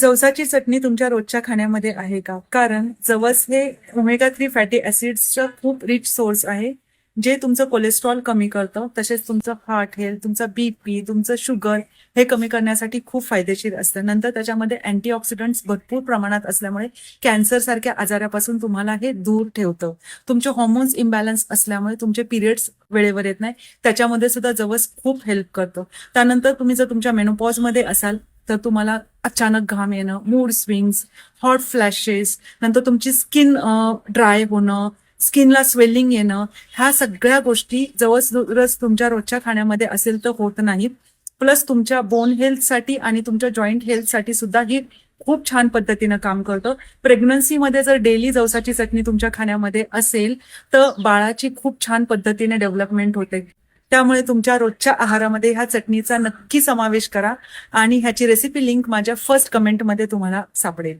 जवसाची चटणी तुमच्या रोजच्या खाण्यामध्ये आहे का? कारण जवस हे ओमेगा थ्री फॅटी ऍसिड्सचं खूप रिच सोर्स आहे जे तुमचं कोलेस्ट्रॉल कमी करतं. तसेच तुमचं हार्ट हेल्थ तुमचं बीपी तुमचं शुगर हे कमी करण्यासाठी खूप फायदेशीर असतं. नंतर त्याच्यामध्ये अँटीऑक्सिडंट्स भरपूर प्रमाणात असल्यामुळे कॅन्सर सारख्या आजारापासून तुम्हाला हे दूर ठेवतं. तुमचे हॉर्मोन्स इम्बॅलन्स असल्यामुळे तुमचे पिरियड्स वेळेवर येत नाही. त्याच्यामध्ये सुद्धा जवस खूप हेल्प करतं. त्यानंतर तुम्ही जर तुमच्या मेनोपॉजमध्ये असाल तर तुम्हाला अचानक घाम येणं मूड स्विंग्स हॉट फ्लॅशेस नंतर तुमची स्किन ड्राय होणं स्किनला स्वेलिंग येणं ह्या सगळ्या गोष्टी जवळच तुमच्या रोजच्या खाण्यामध्ये असेल तर होत नाहीत. प्लस तुमच्या बोन हेल्थसाठी आणि तुमच्या जॉईंट हेल्थसाठी सुद्धा ही खूप छान पद्धतीनं काम करतं. प्रेग्नन्सीमध्ये जर डेली जवसाची चटणी तुमच्या खाण्यामध्ये असेल तर बाळाची खूप छान पद्धतीने डेव्हलपमेंट होते. त्यामुळे तुमच्या रोजच्या आहारामध्ये ह्या चटणीचा नक्की समावेश करा आणि ह्याची रेसिपी लिंक माझ्या फर्स्ट कमेंटमध्ये तुम्हाला सापडेल.